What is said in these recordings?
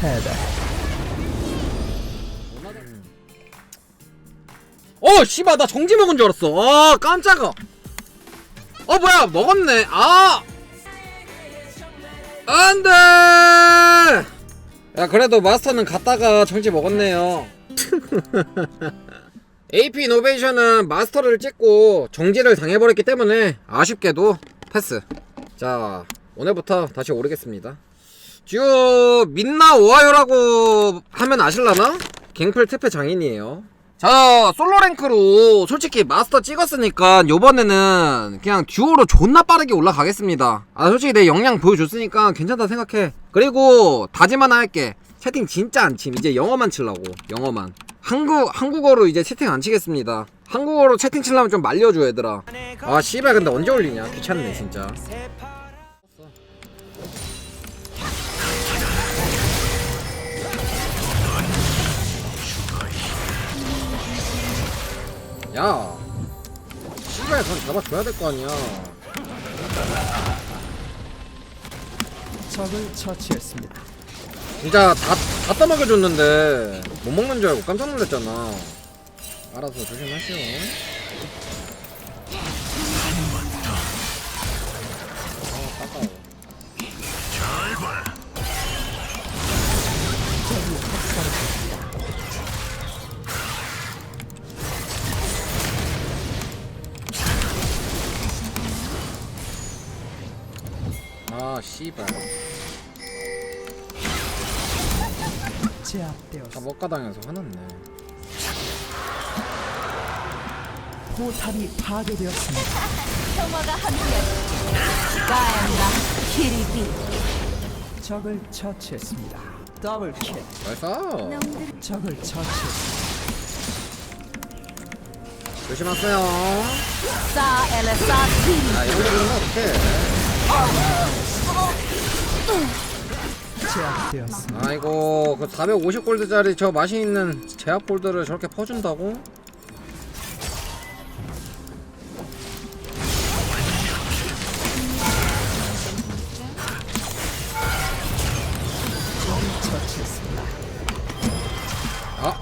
패배. 어 씨발 나 정지 먹은 줄 알았어. 아 깜짝아. 어 뭐야 먹었네. 아! 안 돼! 야 그래도 마스터는 갔다가 정지 먹었네요. AP 이노베이션은 마스터를 찍고 정지를 당해버렸기 때문에 아쉽게도 패스. 자 오늘부터 다시 오르겠습니다 듀오 민나 오하요라고 하면 아실라나? 갱플 특패 장인이에요. 자 솔로랭크로 솔직히 마스터 찍었으니까 요번에는 그냥 듀오로 존나 빠르게 올라가겠습니다. 아 솔직히 내 역량 보여줬으니까 괜찮다 생각해. 그리고 다짐 하나 할게. 채팅 진짜 안 침. 이제 영어만 칠라고. 영어만. 한국 한국어로 이제 채팅 안 치겠습니다. 한국어로 채팅 칠라면 좀 말려줘 얘들아. 아 씨발 근데 언제 올리냐? 귀찮네 진짜 야? 씨발 그럼 잡아줘야 될 거 아니야. 적을 처치했습니다. 진짜 다, 다 떠먹여줬는데 못 먹는 줄 알고 깜짝 놀랐잖아. 알아서 조심하시오 아 씨발 제압되었습니다. 다 먹가당해서 화났네 포탑이 파괴되었습니다. 평화가 함께하시길 가엔나 키리비 적을 처치했습니다. 더블 킬. 나이스 적을 처치했습니다. 조심하세요 사 엘레사 티아 이런 거 보면 어떡해 제압되었습니다. 아이고 그 450골드짜리 저 맛있는 제압 골드를 저렇게 퍼준다고? 처치했습니다. 아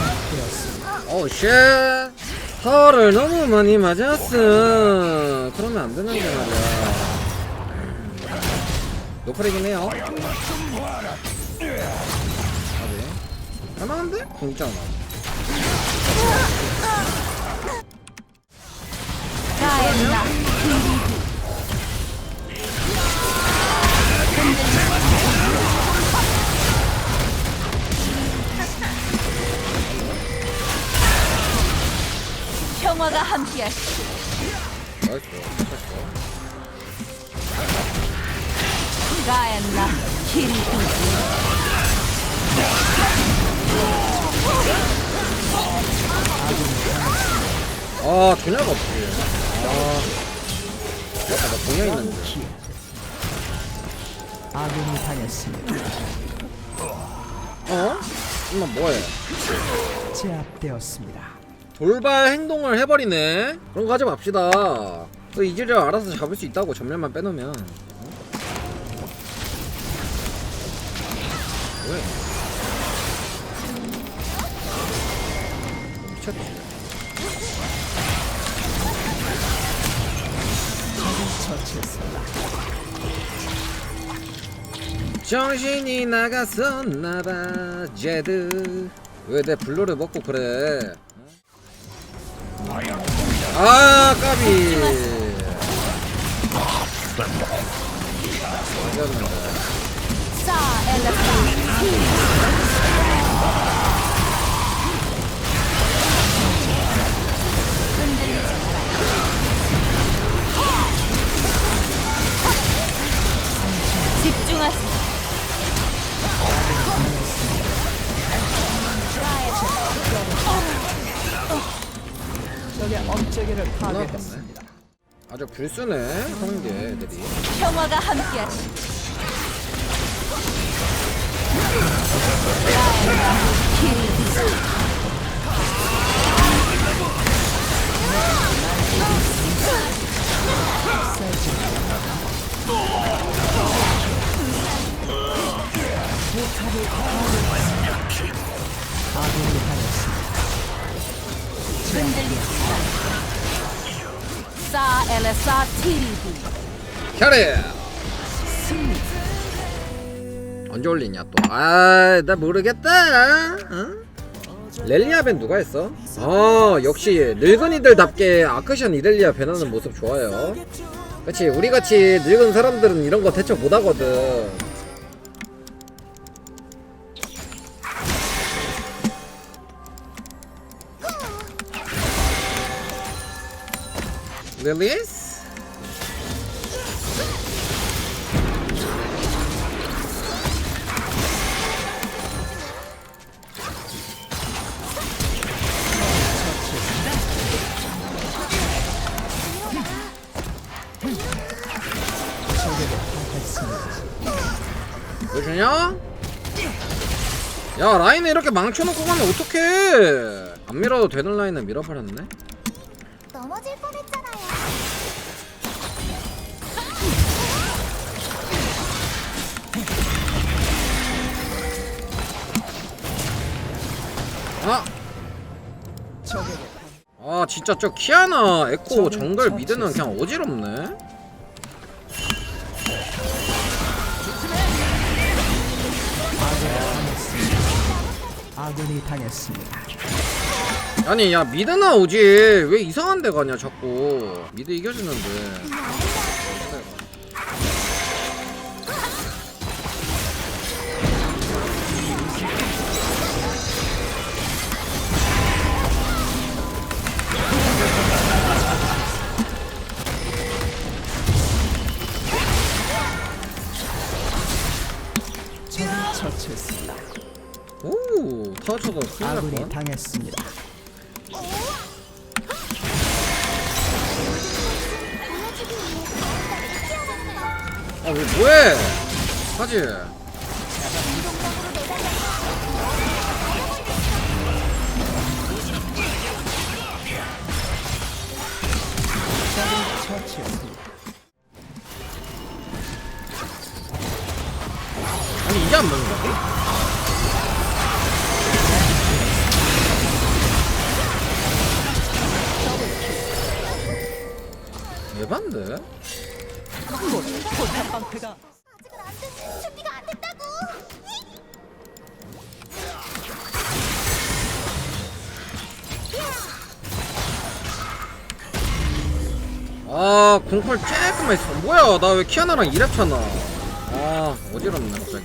제압되었습니다. 어우 쉣 털을 너무 많이 맞았어 그러면 안 되는데 말이야. 노플이긴 해요. 아네. 할만한데? 가엔나 평화가 함께하시길 나이스 미쳤어 가엔나 키리비 아 전혀가 없지 아 맞다 나 동양 있는데 킬. 아군이 당했습니다. 어? 엄마 뭐해 제압되었습니다. 돌발 행동을 해버리네 거 하지 맙시다 그 이즈리얼 알아서 잡을 수 있다고 전멸만 빼놓으면 어? 왜? 미쳤지. 정신이 나갔었나봐 제드 왜 내 블루를 먹고 그래 어? 아 까비 집중하세요. 언제계를 파괴했습니다. 네. 아주 불순해 성계 애들이. 평화가 함께하시. 레사 티리비. 캐리 언제 올리냐 또 아 나 모르겠다 어? 렐리아벤 누가 했어? 아 역시 늙은이들답게 아크션 이렐리아 변하는 모습 좋아요 그치 우리 같이 늙은 사람들은 이런 거 대처 못 하거든 릴리스? 보여주냐? 야 라인을 이렇게 망쳐놓고 가면 어떡해 안 밀어도 되는 라인을 밀어버렸네 아! 아 진짜 저 키아나 에코 정글 미드는 그냥 어지럽네 아군이 당했습니다. 아니 야 미드나 오지 왜 이상한 데 가냐 자꾸 미드 이겨주는데 오 타워쳐도 큰일 아군이 날뻔 당했습니다. 거. 아왜 뭐해 하지. 적을 처치했습니다. 됐다고. 아 공팔 쬐끔만 있어 뭐야 나 왜 키아나랑 이랩 차나 아 어지럽네 갑자기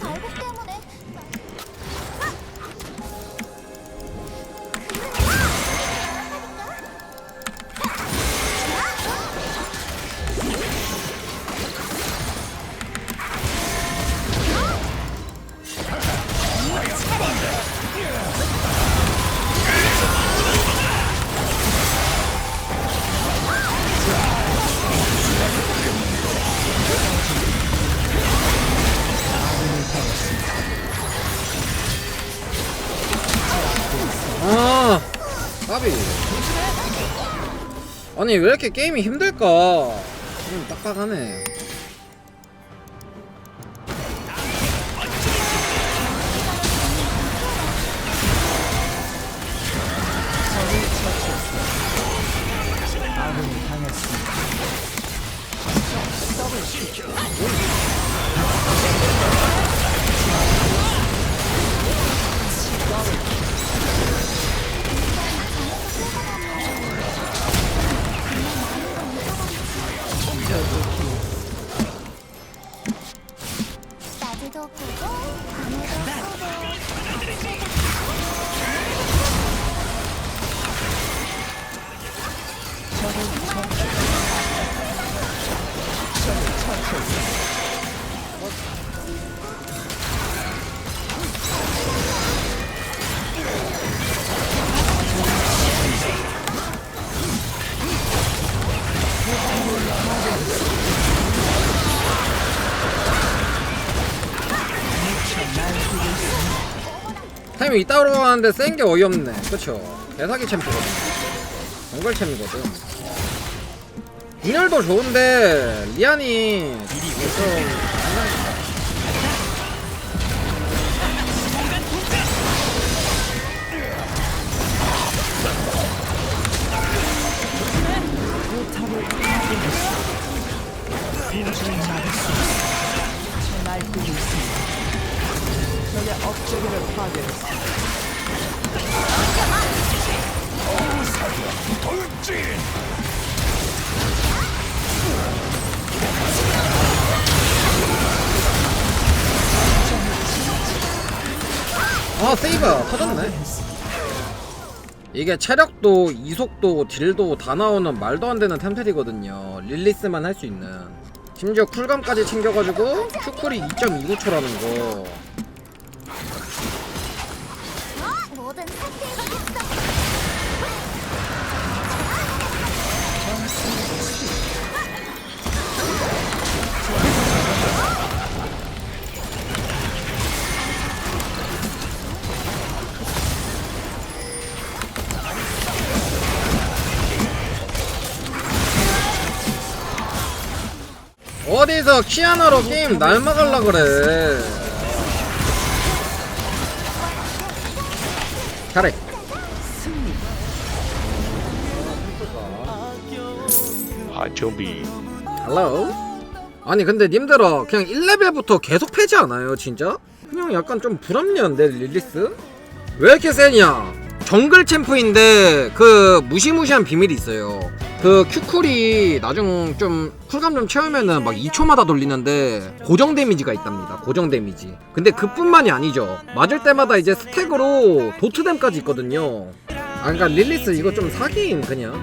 아니 왜 이렇게 게임이 힘들까? 좀 딱딱하네 Jojo. 타이밍 이따로 가는데 센 게 어이없네. 그쵸? 대사기 챔프거든 정글 챔이거든. 분열도 좋은데 리안이 좀 말뚝이 있습니다. 적의 업체계를 파괴했습니다. 아 세이브 터졌네. 이게 체력도 이속도 딜도 다 나오는 말도 안 되는 템플이거든요. 릴리스만 할 수 있는. 심지어 쿨감까지 챙겨가지고 큐쿨이 2.29초라는 거 어디서 키아나로 게임 날막을라 그래 잘해 Hi, Toby. 헬로 아니 근데 님들아 그냥 1레벨부터 계속 패지 않아요 진짜? 그냥 약간 좀 불합리한데 릴리스? 왜 이렇게 세냐 정글 챔프인데 그 무시무시한 비밀이 있어요. 그 큐쿨이 나중 좀 쿨감 좀 채우면은 막 2초마다 돌리는데 고정 데미지가 있답니다. 고정 데미지. 근데 그뿐만이 아니죠. 맞을 때마다 이제 스택으로 도트댐까지 있거든요. 아 그러니까 릴리스 이거 좀 사기임 그냥